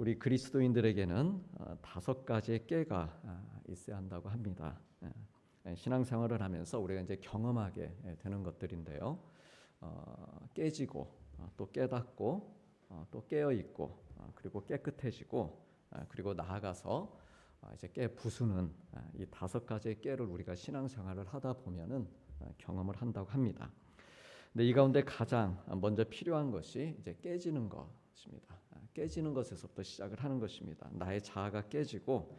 우리 그리스도인들에게는 어, 다섯 가지의 깨가 아, 있어야 한다고 합니다. 예, 신앙생활을 하면서 우리가 이제 경험하게 예, 되는 것들인데요. 어, 깨지고 어, 또 깨닫고 어, 또 깨어 있고 어, 그리고 깨끗해지고 아, 그리고 나아가서 아, 이제 깨 부수는 아, 이 다섯 가지의 깨를 우리가 신앙생활을 하다 보면은 아, 경험을 한다고 합니다. 근데 이 가운데 가장 먼저 필요한 것이 이제 깨지는 것 입니다. 아, 깨지는 것에서부터 시작을 하는 것입니다. 나의 자아가 깨지고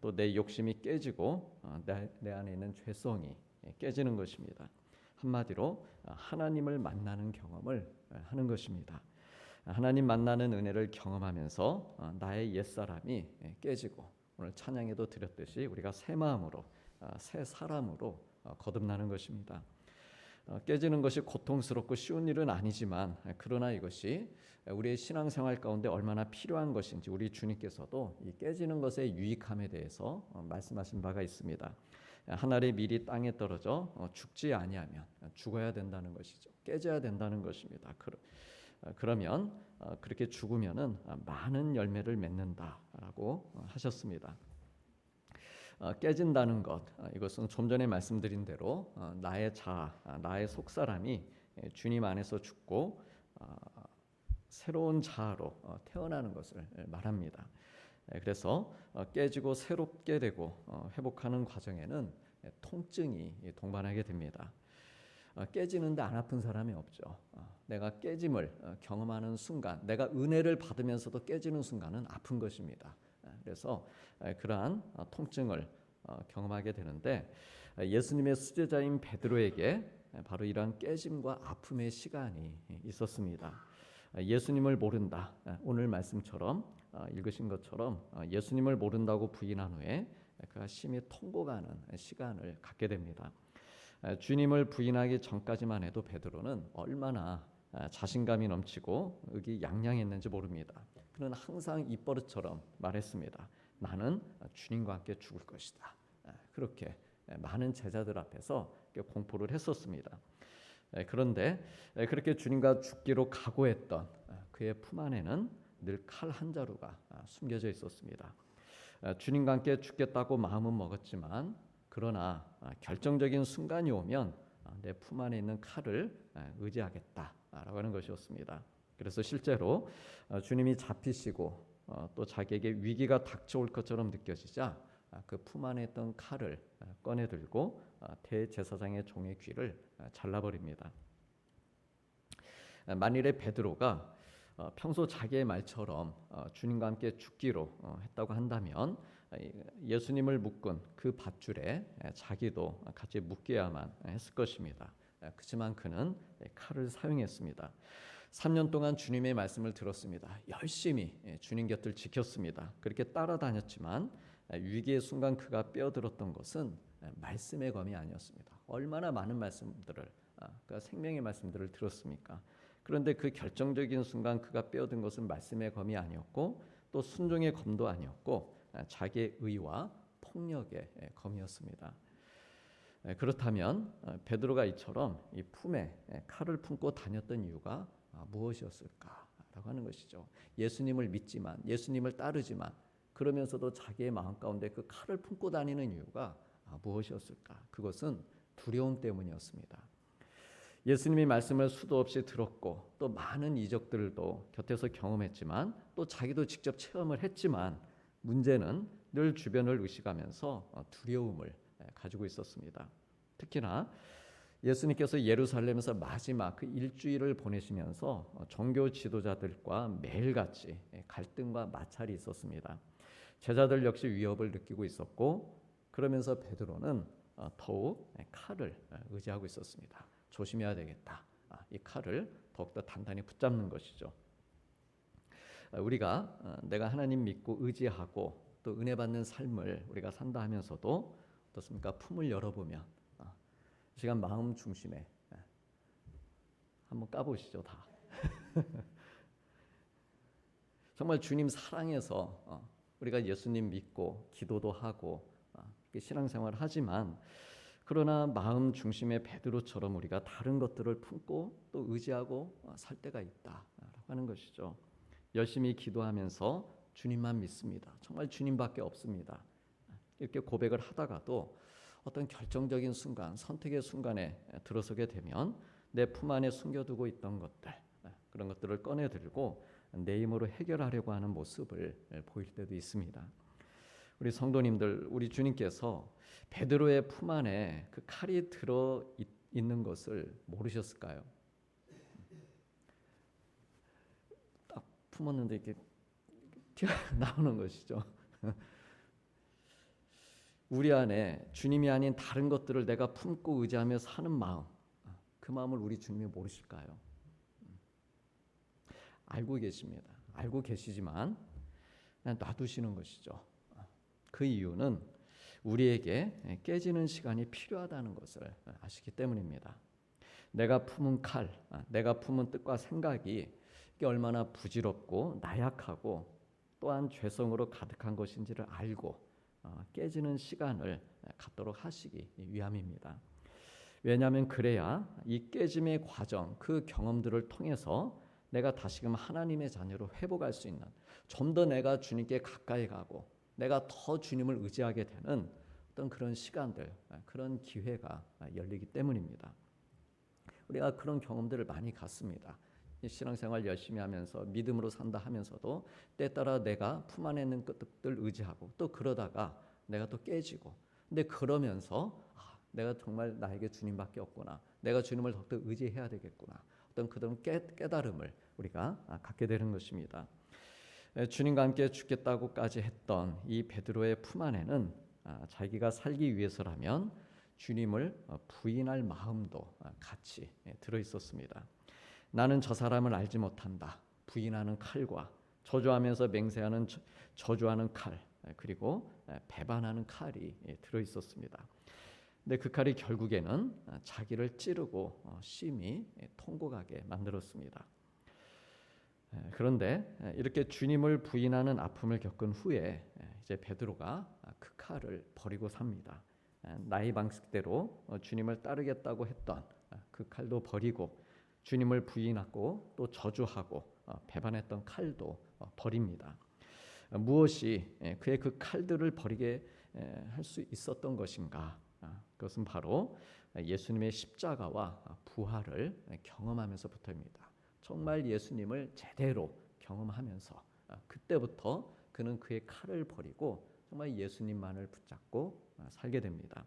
또 내 욕심이 깨지고 어, 내, 내 안에 있는 죄성이 예, 깨지는 것입니다. 한마디로 아, 하나님을 만나는 경험을 예, 하는 것입니다. 아, 하나님 만나는 은혜를 경험하면서 어, 나의 옛 사람이 예, 깨지고 오늘 찬양에도 드렸듯이 우리가 새 마음으로 아, 새 사람으로 어, 거듭나는 것입니다. 어, 깨지는 것이 고통스럽고 쉬운 일은 아니지만 그러나 이것이 우리의 신앙생활 가운데 얼마나 필요한 것인지 우리 주님께서도 이 깨지는 것의 유익함에 대해서 어, 말씀하신 바가 있습니다. 하늘의 밀이 땅에 떨어져 어, 죽지 아니하면 죽어야 된다는 것이죠. 깨져야 된다는 것입니다. 그러- 어, 그러면 어, 그렇게 죽으면은 아, 많은 열매를 맺는다라고 어, 하셨습니다. 어, 깨진다는 것 어, 이것은 좀 전에 말씀드린 대로 어, 나의 자아, 아, 나의 속 사람이 예, 주님 안에서 죽고 어, 새로운 자아로 어, 태어나는 것을 예, 말합니다. 예, 그래서 어, 깨지고 새롭게 되고 어, 회복하는 과정에는 예, 통증이 예, 동반하게 됩니다. 어, 깨지는데 안 아픈 사람이 없죠. 어, 내가 깨짐을 어, 경험하는 순간, 내가 은혜를 받으면서도 깨지는 순간은 아픈 것입니다. 예, 그래서 예, 그러한 어, 통증을 어, 경험하게 되는데 예, 예수님의 수제자인 베드로에게 예, 바로 이러한 깨짐과 아픔의 시간이 있었습니다. 예, 예수님을 모른다. 예, 오늘 말씀처럼 어, 읽으신 것처럼 어, 예수님을 모른다고 부인한 후에 그가 심히 통곡하는 시간을 갖게 됩니다. 에, 주님을 부인하기 전까지만 해도 베드로는 얼마나 아, 자신감이 넘치고 의기양양했는지 모릅니다. 그는 항상 입버릇처럼 말했습니다. 나는 주님과 함께 죽을 것이다. 에, 그렇게 에, 많은 제자들 앞에서 공포를 했었습니다. 에, 그런데 에, 그렇게 주님과 죽기로 각오했던 아, 그의 품 안에는 늘 칼 한 자루가 아, 숨겨져 있었습니다. 아, 주님과 함께 죽겠다고 마음은 먹었지만 그러나 아, 결정적인 순간이 오면 내 품 안에 있는 칼을 아, 의지하겠다라고 하는 것이었습니다. 그래서 실제로 어, 주님이 잡히시고 어, 또 자기에게 위기가 닥쳐올 것처럼 느껴지자 아, 그품 안에 있던 칼을 아, 꺼내 들고 아, 대제사장의 종의 귀를 아, 잘라버립니다. 아, 만일에 베드로가 어, 평소 자기의 말처럼 어, 주님과 함께 죽기로 어, 했다고 한다면 예수님을 묶은 그 밧줄에 에, 자기도 같이 묶여야만 했을 것입니다. 에, 그렇지만 그는 에, 칼을 사용했습니다. 3년 동안 주님의 말씀을 들었습니다. 열심히 예, 주님 곁을 지켰습니다. 그렇게 따라다녔지만 에, 위기의 순간 그가 빼어들었던 것은 에, 말씀의 검이 아니었습니다. 얼마나 많은 말씀들을 아, 그러니까 생명의 말씀들을 들었습니까? 그런데 그 결정적인 순간 그가 빼어든 것은 말씀의 검이 아니었고 또 순종의 검도 아니었고 아, 자기의 의와 폭력의 예, 검이었습니다. 예, 그렇다면 어, 베드로가 이처럼 이 품에 예, 칼을 품고 다녔던 이유가 아, 무엇이었을까라고 하는 것이죠. 예수님을 믿지만 예수님을 따르지만 그러면서도 자기의 마음 가운데 그 칼을 품고 다니는 이유가 아, 무엇이었을까? 그것은 두려움 때문이었습니다. 예수님이 말씀을 수도 없이 들었고 또 많은 이적들도 곁에서 경험했지만 또 자기도 직접 체험을 했지만 문제는 늘 주변을 의식하면서 어, 두려움을 에, 가지고 있었습니다. 특히나 예수님께서 예루살렘에서 마지막 그 일주일을 보내시면서 어, 종교 지도자들과 매일같이 예, 갈등과 마찰이 있었습니다. 제자들 역시 위협을 느끼고 있었고 그러면서 베드로는 어, 더욱 예, 칼을 예, 의지하고 있었습니다. 조심해야 되겠다. 아, 이 칼을 더욱더 단단히 붙잡는 것이죠. 아, 우리가 어, 내가 하나님 믿고 의지하고 또 은혜 받는 삶을 우리가 산다 하면서도 어떻습니까? 품을 열어보면 아, 이 시간 마음 중심에 예, 한번 까보시죠 다. 정말 주님 사랑해서 어, 우리가 예수님 믿고 기도도 하고 어, 이렇게 신앙생활을 하지만 그러나 마음 중심의 베드로처럼 우리가 다른 것들을 품고 또 의지하고 어, 살 때가 있다라고 하는 것이죠. 열심히 기도하면서 주님만 믿습니다. 정말 주님밖에 없습니다. 이렇게 고백을 하다가도 어떤 결정적인 순간, 선택의 순간에 들어서게 되면 내 품 안에 숨겨두고 있던 것들 그런 것들을 꺼내 들고 내 힘으로 해결하려고 하는 모습을 보일 때도 있습니다. 우리 성도님들, 우리 주님께서 베드로의 품 안에 그 칼이 들어 있는 것을 모르셨을까요? 딱 품었는데 이렇게 튀어나오는 것이죠. 우리 안에 주님이 아닌 다른 것들을 내가 품고 의지하며 사는 마음, 그 마음을 우리 주님이 모르실까요? 알고 계십니다. 알고 계시지만 놔두시는 것이죠. 그 이유는 우리에게 깨지는 시간이 필요하다는 것을 아시기 때문입니다. 내가 품은 칼, 내가 품은 뜻과 생각이 얼마나 부질없고 나약하고 또한 죄성으로 가득한 것인지를 알고 어, 깨지는 시간을 갖도록 하시기 위함입니다. 왜냐하면 그래야 이 깨짐의 과정, 그 경험들을 통해서 내가 다시금 하나님의 자녀로 회복할 수 있는 좀 더 내가 주님께 가까이 가고 내가 더 주님을 의지하게 되는 어떤 그런 시간들, 그런 기회가 열리기 때문입니다. 우리가 그런 경험들을 많이 갖습니다. 신앙생활 열심히 하면서 믿음으로 산다 하면서도 때 따라 내가 품 안에 있는 것들 의지하고 또 그러다가 내가 또 깨지고 근데 그러면서 아, 내가 정말 나에게 주님밖에 없구나 내가 주님을 더욱더 의지해야 되겠구나 어떤 그런 깨, 깨달음을 우리가 아, 갖게 되는 것입니다. 주님과 함께 죽겠다고까지 했던 이 베드로의 품 안에는 아, 자기가 살기 위해서라면 주님을 어, 부인할 마음도 같이 예, 들어 있었습니다. 나는 저 사람을 알지 못한다. 부인하는 칼과 저주하면서 맹세하는 저주하는 칼 그리고 배반하는 칼이 예, 들어 있었습니다. 근데 그 칼이 결국에는 자기를 찌르고 어, 심히 예, 통곡하게 만들었습니다. 그런데 이렇게 주님을 부인하는 아픔을 겪은 후에 이제 베드로가 그 칼을 버리고 삽니다. 나이 방식대로 어, 주님을 따르겠다고 했던 그 칼도 버리고 주님을 부인하고 또 저주하고 어, 배반했던 칼도 어, 버립니다. 무엇이 예, 그의 그 칼들을 버리게 할 수 있었던 것인가? 아, 그것은 바로 예수님의 십자가와 부활을 경험하면서부터입니다. 정말 예수님을 제대로 경험하면서 아, 그때부터 그는 그의 칼을 버리고 정말 예수님만을 붙잡고 아, 살게 됩니다.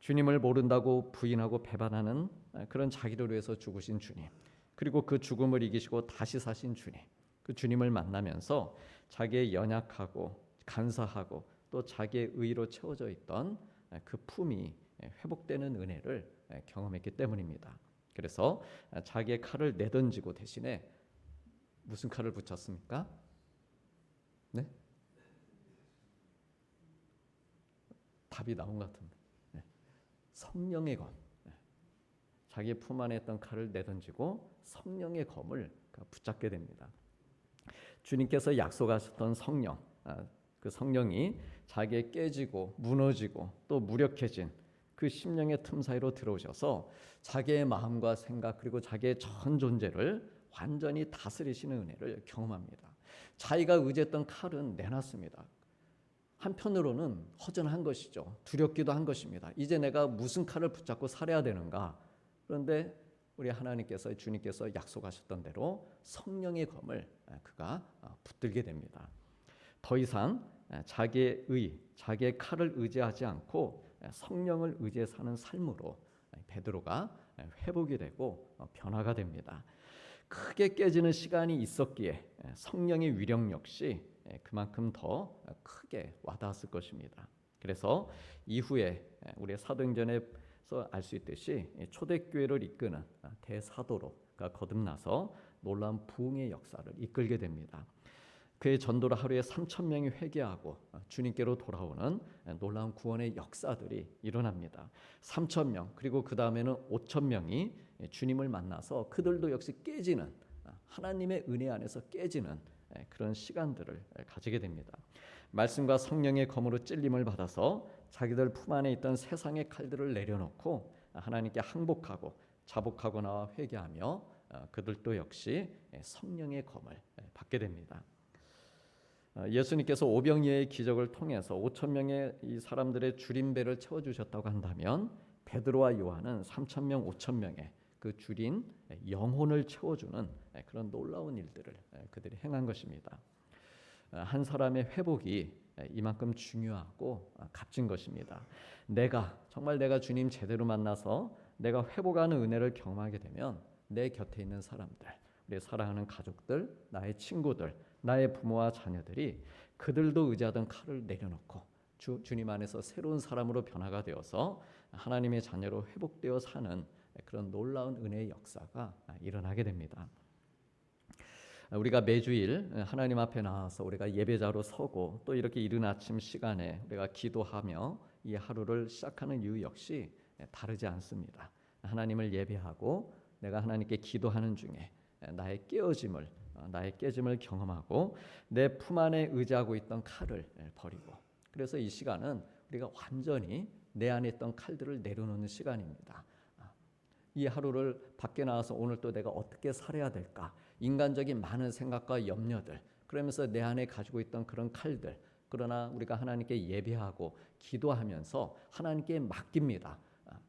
주님을 모른다고 부인하고 배반하는 그런 자기를 위해서 죽으신 주님, 그리고 그 죽음을 이기시고 다시 사신 주님, 그 주님을 만나면서 자기의 연약하고 간사하고 또 자기의 의로 채워져 있던 그 품이 회복되는 은혜를 경험했기 때문입니다. 그래서 자기의 칼을 내던지고 대신에 무슨 칼을 붙였습니까? 네? 답이 나온 것 같은데. 성령의 검. 네. 자기 품 안에 있던 칼을 내던지고 성령의 검을 붙잡게 됩니다. 주님께서 약속하셨던 성령, 아, 그 성령이 자기의 깨지고 무너지고 또 무력해진 그 심령의 틈 사이로 들어오셔서 자기의 마음과 생각 그리고 자기의 전 존재를 완전히 다스리시는 은혜를 경험합니다. 자기가 의지했던 칼은 내놨습니다. 한편으로는 허전한 것이죠. 두렵기도 한 것입니다. 이제 내가 무슨 칼을 붙잡고 살아야 되는가? 그런데 우리 하나님께서 주님께서 약속하셨던 대로 성령의 검을 그가 어, 붙들게 됩니다. 더 이상 자기의 의, 자기의 칼을 의지하지 않고 성령을 의지해 사는 삶으로 베드로가 회복이 되고 어, 변화가 됩니다. 크게 깨지는 시간이 있었기에 성령의 위력 역시 예, 그만큼 더 크게 와닿았을 것입니다. 그래서 이후에 예, 우리 사도행전에서 알 수 있듯이 초대교회를 이끄는 대사도로가 거듭나서 놀라운 부흥의 역사를 이끌게 됩니다. 그의 전도로 하루에 3천 명이 회개하고 주님께로 돌아오는 놀라운 구원의 역사들이 일어납니다. 3천 명 그리고 그 다음에는 5천 명이 주님을 만나서 그들도 역시 깨지는 하나님의 은혜 안에서 깨지는 예, 그런 시간들을 예, 가지게 됩니다. 말씀과 성령의 검으로 찔림을 받아서 자기들 품 안에 있던 세상의 칼들을 내려놓고 하나님께 항복하고 자복하거나 회개하며 어, 그들도 역시 예, 성령의 검을 받게 됩니다. 어, 예수님께서 오병이의 기적을 통해서 5천 명의 이 사람들의 줄인 배를 채워 주셨다고 한다면 베드로와 요한은 3천 명, 5천 명의 그 줄인 영혼을 채워주는 그런 놀라운 일들을 그들이 행한 것입니다. 어, 한 사람의 회복이 이만큼 중요하고 아, 값진 것입니다. 내가 정말 내가 주님 제대로 만나서 내가 회복하는 은혜를 경험하게 되면 내 곁에 있는 사람들, 우리 사랑하는 가족들, 나의 친구들, 나의 부모와 자녀들이 그들도 의지하던 칼을 내려놓고 주, 주님 안에서 새로운 사람으로 변화가 되어서 하나님의 자녀로 회복되어 사는 그런 놀라운 은혜의 역사가 일어나게 됩니다. 우리가 매주일 하나님 앞에 나와서 우리가 예배자로 서고 또 이렇게 이른 아침 시간에 우리가 기도하며 이 하루를 시작하는 이유 역시 다르지 않습니다. 하나님을 예배하고 내가 하나님께 기도하는 중에 나의 깨어짐을 나의 깨짐을 경험하고 내 품 안에 의지하고 있던 칼을 버리고 그래서 이 시간은 우리가 완전히 내 안에 있던 칼들을 내려놓는 시간입니다. 이 하루를 밖에 나와서 오늘 또 내가 어떻게 살아야 될까? 인간적인 많은 생각과 염려들, 그러면서 내 안에 가지고 있던 그런 칼들, 그러나 우리가 하나님께 예배하고 기도하면서 하나님께 맡깁니다.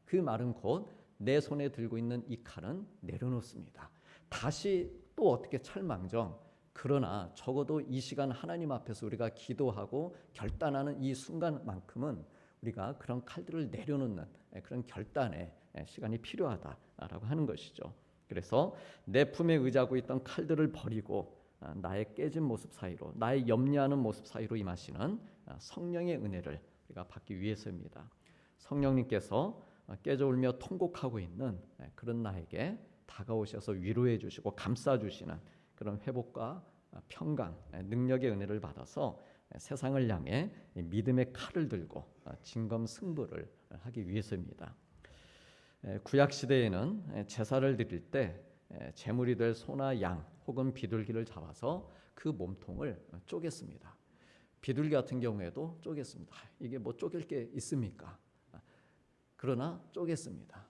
그 말은 곧 내 손에 들고 있는 이 칼은 내려놓습니다. 다시 또 어떻게 찰망정 그러나 적어도 이 시간 하나님 앞에서 우리가 기도하고 결단하는 이 순간만큼은 우리가 그런 칼들을 내려놓는 그런 결단의 시간이 필요하다라고 하는 것이죠. 그래서 내 품에 의지하고 있던 칼들을 버리고 아, 나의 깨진 모습 사이로 나의 염려하는 모습 사이로 임하시는 아, 성령의 은혜를 우리가 받기 위해서입니다. 성령님께서 아, 깨져 울며 통곡하고 있는 그런 나에게 다가오셔서 위로해 주시고 감싸 주시는 그런 회복과 평강, 능력의 은혜를 받아서 세상을 향해 믿음의 칼을 들고 진검 승부를 하기 위해서입니다. 구약 시대에는 제사를 드릴 때 제물이 될 소나 양 혹은 비둘기를 잡아서 그 몸통을 쪼갰습니다. 비둘기 같은 경우에도 쪼갰습니다. 이게 뭐 쪼갤 게 있습니까? 그러나 쪼갰습니다.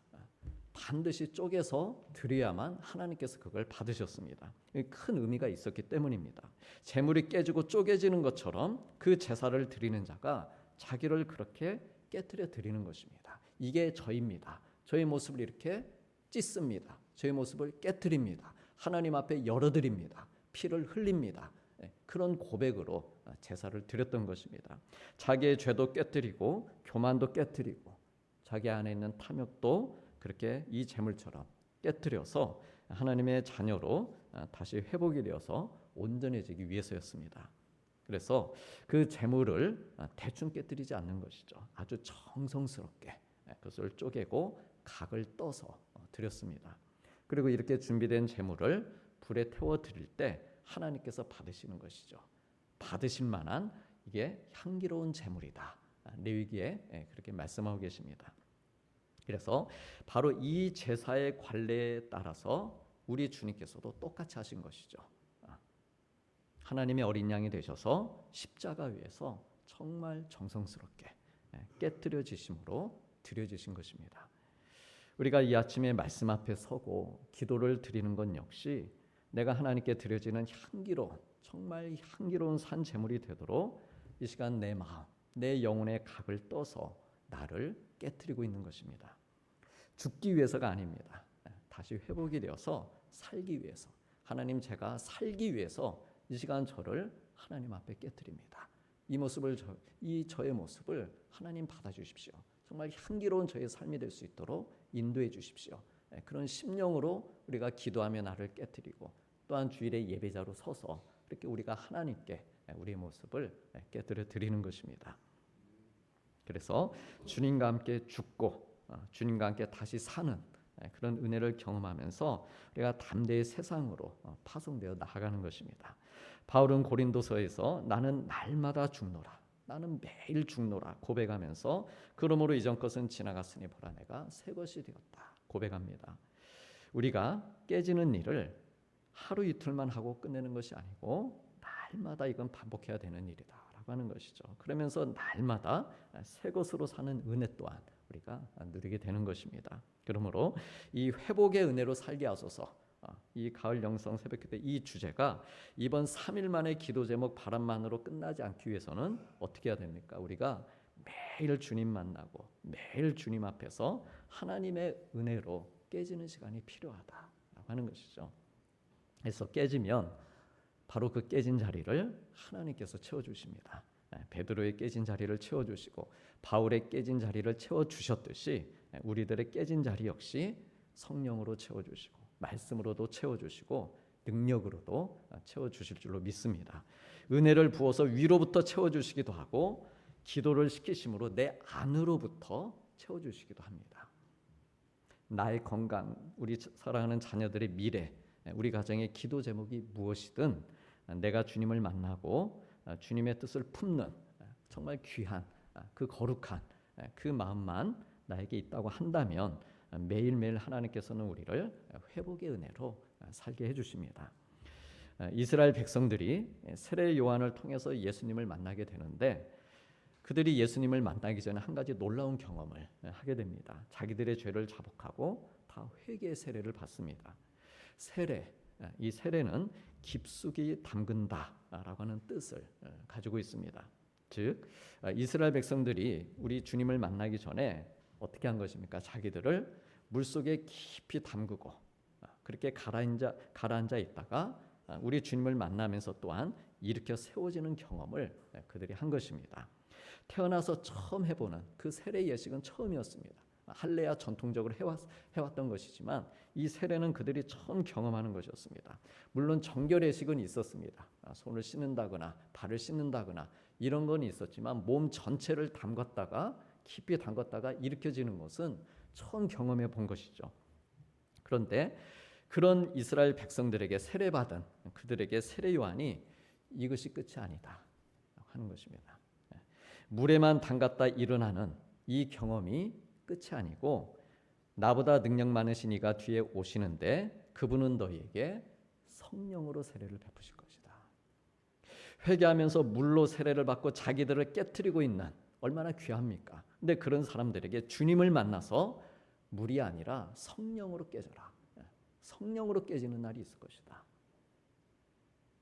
반드시 쪼개서 드려야만 하나님께서 그걸 받으셨습니다. 큰 의미가 있었기 때문입니다. 재물이 깨지고 쪼개지는 것처럼 그 제사를 드리는 자가 자기를 그렇게 깨뜨려 드리는 것입니다. 이게 저입니다. 저의 모습을 이렇게 찢습니다. 저의 모습을 깨뜨립니다. 하나님 앞에 열어드립니다. 피를 흘립니다. 네, 그런 고백으로 제사를 드렸던 것입니다. 자기의 죄도 깨뜨리고 교만도 깨뜨리고 자기 안에 있는 탐욕도 그렇게 이 재물처럼 깨뜨려서 하나님의 자녀로 다시 회복이 되어서 온전해지기 위해서였습니다. 그래서 그 재물을 대충 깨뜨리지 않는 것이죠. 아주 정성스럽게 그것을 쪼개고 각을 떠서 어, 드렸습니다. 그리고 이렇게 준비된 제물을 불에 태워 드릴 때 하나님께서 받으시는 것이죠. 받으실 만한 이게 향기로운 제물이다. 아, 레위기에 예, 그렇게 말씀하고 계십니다. 그래서 바로 이 제사의 관례에 따라서 우리 주님께서도 똑같이 하신 것이죠. 아, 하나님의 어린 양이 되셔서 십자가 위에서 정말 정성스럽게 예, 깨뜨려 지심으로 드려지신 것입니다. 우리가 이 아침에 말씀 앞에 서고 기도를 드리는 건 역시 내가 하나님께 드려지는 향기로운 정말 향기로운 산 제물이 되도록 이 시간 내 마음, 내 영혼의 각을 떠서 나를 깨뜨리고 있는 것입니다. 죽기 위해서가 아닙니다. 다시 회복이 되어서 살기 위해서 하나님 제가 살기 위해서 이 시간 저를 하나님 앞에 깨뜨립니다. 이 모습을 저, 이 저의 모습을 하나님 받아 주십시오. 정말 향기로운 저의 삶이 될 수 있도록 인도해 주십시오. 예, 그런 심령으로 우리가 기도하며 나를 깨뜨리고 또한 주일의 예배자로 서서 이렇게 우리가 하나님께 예, 우리의 모습을 예, 깨뜨려 드리는 것입니다. 그래서 주님과 함께 죽고 어, 주님과 함께 다시 사는 그런 은혜를 경험하면서 우리가 담대히 세상으로 어, 파송되어 나아가는 것입니다. 바울은 고린도서에서 나는 날마다 죽노라. 나는 매일 죽노라 고백하면서 그러므로 이전 것은 지나갔으니 보라 내가 새 것이 되었다 고백합니다. 우리가 깨지는 일을 하루 이틀만 하고 끝내는 것이 아니고 날마다 이건 반복해야 되는 일이다라고 하는 것이죠. 그러면서 날마다 새 것으로 사는 은혜 또한 우리가 누리게 되는 것입니다. 그러므로 이 회복의 은혜로 살게 하소서. 어, 이 가을 영성 새벽기도 이 주제가 이번 3일 만에 기도 제목 바람만으로 끝나지 않기 위해서는 어떻게 해야 됩니까? 우리가 매일 주님 만나고 매일 주님 앞에서 하나님의 은혜로 깨지는 시간이 필요하다라고 하는 것이죠. 그래서 깨지면 바로 그 깨진 자리를 하나님께서 채워 주십니다. 예, 베드로의 깨진 자리를 채워 주시고 바울의 깨진 자리를 채워 주셨듯이 예, 우리들의 깨진 자리 역시 성령으로 채워 주시고 말씀으로도 채워 주시고 능력으로도 채워 주실 줄로 믿습니다. 은혜를 부어서 위로부터 채워 주시기도 하고 기도를 시키심으로 내 안으로부터 채워 주시기도 합니다. 나의 건강, 우리 사랑하는 자녀들의 미래, 예, 우리 가정의 기도 제목이 무엇이든 내가 주님을 만나고 아, 주님의 뜻을 품는 아, 정말 귀한 아, 그 거룩한 그 마음만 나에게 있다고 한다면 매일매일 하나님께서는 우리를 회복의 은혜로 살게 해주십니다. 이스라엘 백성들이 세례 요한을 통해서 예수님을 만나게 되는데 그들이 예수님을 만나기 전에 한 가지 놀라운 경험을 하게 됩니다. 자기들의 죄를 자복하고 다 회개의 세례를 받습니다. 세례, 이 세례는 깊숙이 담근다라고 하는 뜻을 가지고 있습니다. 즉 이스라엘 백성들이 우리 주님을 만나기 전에 어떻게 한 것입니까? 자기들을 물 속에 깊이 담그고 그렇게 가라앉아 가라앉아 있다가 우리 주님을 만나면서 또한 일으켜 세워지는 경험을 그들이 한 것입니다. 태어나서 처음 해보는 그 세례 예식은 처음이었습니다. 할례야 전통적으로 해왔, 해왔던 것이지만 이 세례는 그들이 처음 경험하는 것이었습니다. 물론 정결 예식은 있었습니다. 아, 손을 씻는다거나 발을 씻는다거나 이런 건 있었지만 몸 전체를 담갔다가 깊이 담갔다가 일으켜지는 것은 처음 경험해 본 것이죠. 그런데 그런 이스라엘 백성들에게 세례받은 그들에게 세례 요한이 이것이 끝이 아니다 하는 것입니다. 네. 물에만 담갔다 일어나는 이 경험이 끝이 아니고 나보다 능력 많으신 이가 뒤에 오시는데 그분은 너희에게 성령으로 세례를 베푸실 것이다. 회개하면서 물로 세례를 받고 자기들을 깨뜨리고 있는 얼마나 귀합니까? 근데 그런 사람들에게 주님을 만나서 물이 아니라 성령으로 깨져라. 성령으로 깨지는 날이 있을 것이다.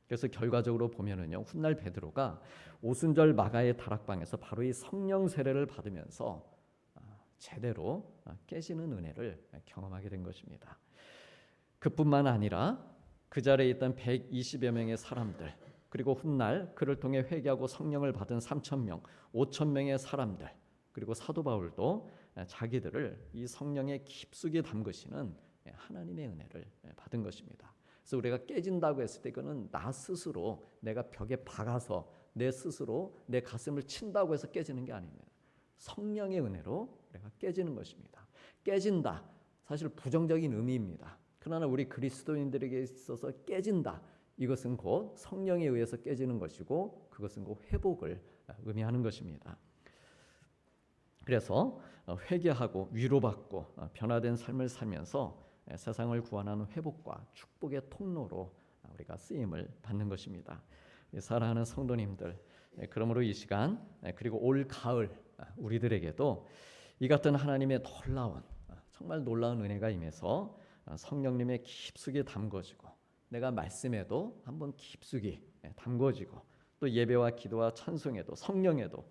그래서 결과적으로 보면은요 훗날 베드로가 오순절 마가의 다락방에서 바로 이 성령 세례를 받으면서 제대로 깨지는 은혜를 경험하게 된 것입니다. 그뿐만 아니라 그 자리에 있던 120여 명의 사람들 그리고 훗날 그를 통해 회개하고 성령을 받은 3천 명, 5천 명의 사람들 그리고 사도 바울도 자기들을 이 성령에 깊숙이 담그시는 하나님의 은혜를 받은 것입니다. 그래서 우리가 깨진다고 했을 때 그거는 나 스스로 내가 벽에 박아서 내 스스로 내 가슴을 친다고 해서 깨지는 게 아닙니다. 성령의 은혜로 내가 깨지는 것입니다. 깨진다. 사실 부정적인 의미입니다. 그러나 우리 그리스도인들에게 있어서 깨진다. 이것은 곧 성령에 의해서 깨지는 것이고 그것은 곧 회복을 의미하는 것입니다. 그래서 회개하고 위로받고 변화된 삶을 살면서 세상을 구원하는 회복과 축복의 통로로 우리가 쓰임을 받는 것입니다. 사랑하는 성도님들, 그러므로 이 시간 그리고 올 가을 우리들에게도 이 같은 하나님의 놀라운 정말 놀라운 은혜가 임해서 성령님의 깊숙이 담궈지고 내가 말씀에도 한번 깊숙이 담궈지고 또 예배와 기도와 찬송에도 성령에도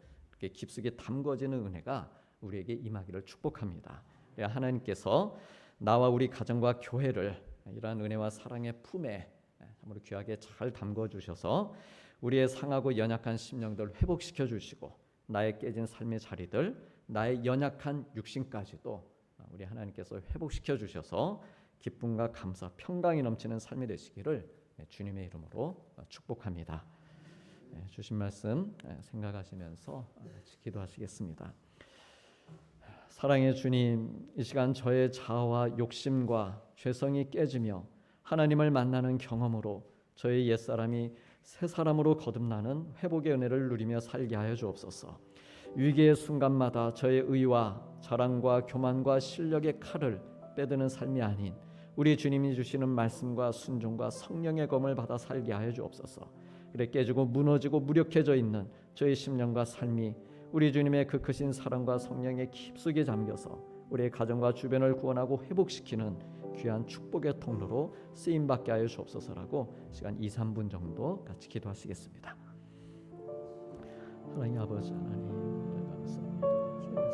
깊숙이 담궈지는 은혜가 우리에게 임하기를 축복합니다. 하나님께서 나와 우리 가정과 교회를 이러한 은혜와 사랑의 품에 참으로 귀하게 잘 담궈 주셔서 우리의 상하고 연약한 심령들 회복시켜 주시고 나의 깨진 삶의 자리들, 나의 연약한 육신까지도 우리 하나님께서 회복시켜 주셔서 기쁨과 감사, 평강이 넘치는 삶이 되시기를 주님의 이름으로 축복합니다. 주신 말씀 생각하시면서 기도하시겠습니다. 사랑의 주님, 이 시간 저의 자아와 욕심과 죄성이 깨지며 하나님을 만나는 경험으로 저의 옛사람이 새 사람으로 거듭나는 회복의 은혜를 누리며 살게 하여 주옵소서. 위기의 순간마다 저의 의와 자랑과 교만과 실력의 칼을 빼드는 삶이 아닌 우리 주님이 주시는 말씀과 순종과 성령의 검을 받아 살게 하여 주옵소서. 이렇게 깨지고 무너지고 무력해져 있는 저의 심령과 삶이 우리 주님의 그 크신 사랑과 성령의 깊숙이 잠겨서 우리의 가정과 주변을 구원하고 회복시키는 귀한 축복의 통로로 쓰임 받게 하여 주옵소서라고 시간 2, 3분 정도 같이 기도하시겠습니다. 하나님 아버지 하나님 감사합니다.